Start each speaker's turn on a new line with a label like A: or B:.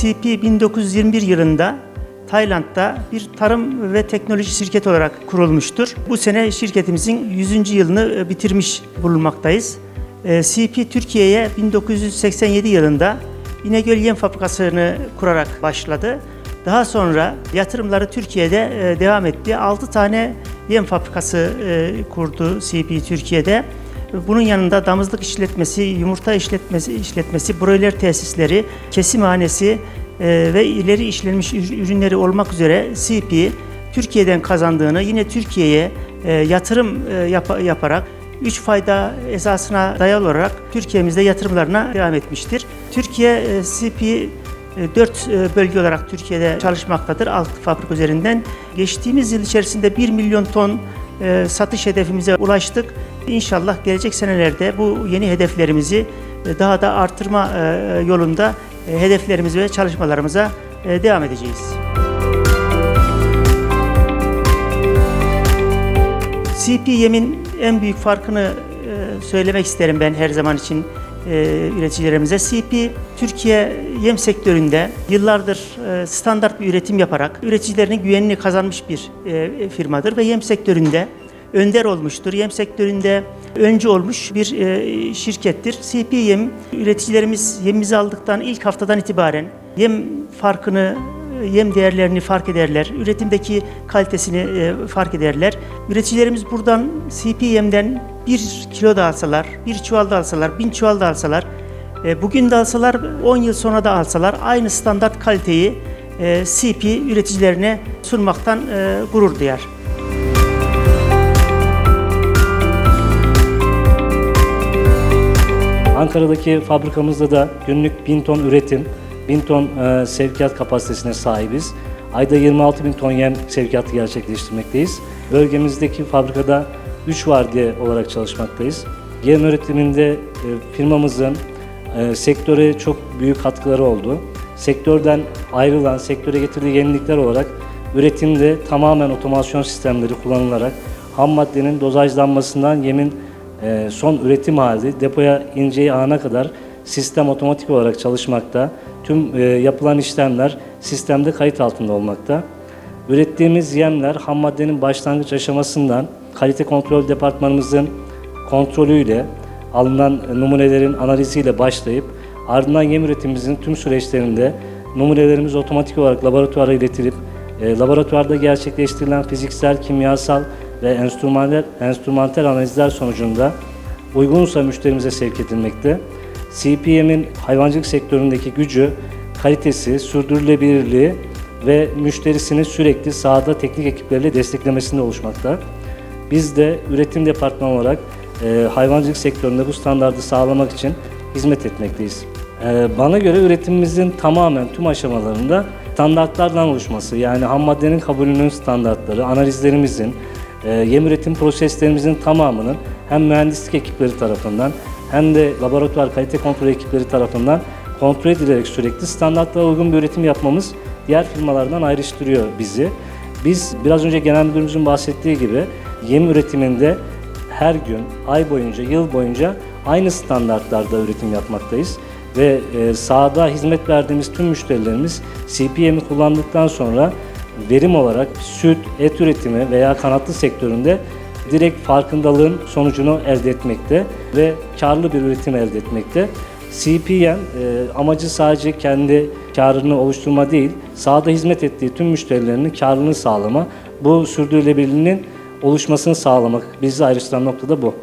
A: CP 1921 yılında Tayland'da bir tarım ve teknoloji şirketi olarak kurulmuştur. Bu sene şirketimizin 100. yılını e, bitirmiş bulunmaktayız. E, CP Türkiye'ye 1987 yılında İnegöl Yem Fabrikası'nı kurarak başladı. Daha sonra yatırımları Türkiye'de e, devam etti. 6 tane yem fabrikası kurdu CP Türkiye'de. Bunun yanında damızlık işletmesi, yumurta işletmesi, işletmesi, broiler tesisleri, kesimhanesi ve ileri işlenmiş ür- ürünleri olmak üzere CP Türkiye'den kazandığını yine Türkiye'ye e, yatırım e, yap- yaparak üç fayda esasına dayalı olarak Türkiye'mizde yatırımlarına devam etmiştir. Türkiye e, CP 4 bölge olarak Türkiye'de çalışmaktadır 6 fabrika üzerinden. Geçtiğimiz yıl içerisinde 1 milyon ton satış hedefimize ulaştık. İnşallah gelecek senelerde bu yeni hedeflerimizi daha da artırma yolunda hedeflerimiz ve çalışmalarımıza e, devam edeceğiz. CP Yem'in en büyük farkını e, söylemek isterim ben her zaman için e, üreticilerimize. CP Türkiye yem sektöründe yıllardır e, standart bir üretim yaparak üreticilerinin güvenini kazanmış bir e, firmadır ve yem sektöründe önder olmuştur. Yem sektöründe öncü olmuş bir e, şirkettir. CP Yem üreticilerimiz yemimizi aldıktan ilk haftadan itibaren yem farkını yem değerlerini fark ederler, üretimdeki kalitesini e, fark ederler. Üreticilerimiz buradan CP yemden bir kilo da alsalar, bir çuval da alsalar, bin çuval da alsalar, e, bugün de alsalar, 10 yıl sonra da alsalar aynı standart kaliteyi e, CP üreticilerine sunmaktan e, gurur duyar.
B: Ankara'daki fabrikamızda da günlük 1000 ton üretim, 1000 ton e, sevkiyat kapasitesine sahibiz. Ayda 26 bin ton yem sevkiyatı gerçekleştirmekteyiz. Bölgemizdeki fabrikada 3 vardiya olarak çalışmaktayız. Yem üretiminde e, firmamızın e, sektöre çok büyük katkıları oldu. Sektörden ayrılan, sektöre getirdiği yenilikler olarak üretimde tamamen otomasyon sistemleri kullanılarak ham maddenin dozajlanmasından yemin son üretim hali depoya ineceği ana kadar sistem otomatik olarak çalışmakta. Tüm e, yapılan işlemler sistemde kayıt altında olmakta. Ürettiğimiz yemler ham maddenin başlangıç aşamasından kalite kontrol departmanımızın kontrolüyle alınan numunelerin analiziyle başlayıp ardından yem üretimimizin tüm süreçlerinde numunelerimiz otomatik olarak laboratuvara iletilip e, laboratuvarda gerçekleştirilen fiziksel, kimyasal ve enstrümantal, enstrümantal analizler sonucunda uygunsa müşterimize sevk edilmekte. CPM'in hayvancılık sektöründeki gücü, kalitesi, sürdürülebilirliği ve müşterisini sürekli sahada teknik ekipleriyle desteklemesinde oluşmakta. Biz de üretim departmanı olarak e, hayvancılık sektöründe bu standardı sağlamak için hizmet etmekteyiz. E, bana göre üretimimizin tamamen tüm aşamalarında standartlardan oluşması yani ham maddenin kabulünün standartları, analizlerimizin, yem üretim proseslerimizin tamamının hem mühendislik ekipleri tarafından hem de laboratuvar kalite kontrol ekipleri tarafından kontrol edilerek sürekli standartlara uygun bir üretim yapmamız diğer firmalardan ayrıştırıyor bizi. Biz biraz önce genel müdürümüzün bahsettiği gibi yem üretiminde her gün, ay boyunca, yıl boyunca aynı standartlarda üretim yapmaktayız. Ve e, sahada hizmet verdiğimiz tüm müşterilerimiz CPM'i kullandıktan sonra verim olarak süt, et üretimi veya kanatlı sektöründe direkt farkındalığın sonucunu elde etmekte ve karlı bir üretim elde etmekte. CPN e, amacı sadece kendi karını oluşturma değil, sahada hizmet ettiği tüm müşterilerinin karlılığını sağlama, bu sürdürülebilirliğinin oluşmasını sağlamak bizi ayrıştıran nokta da bu.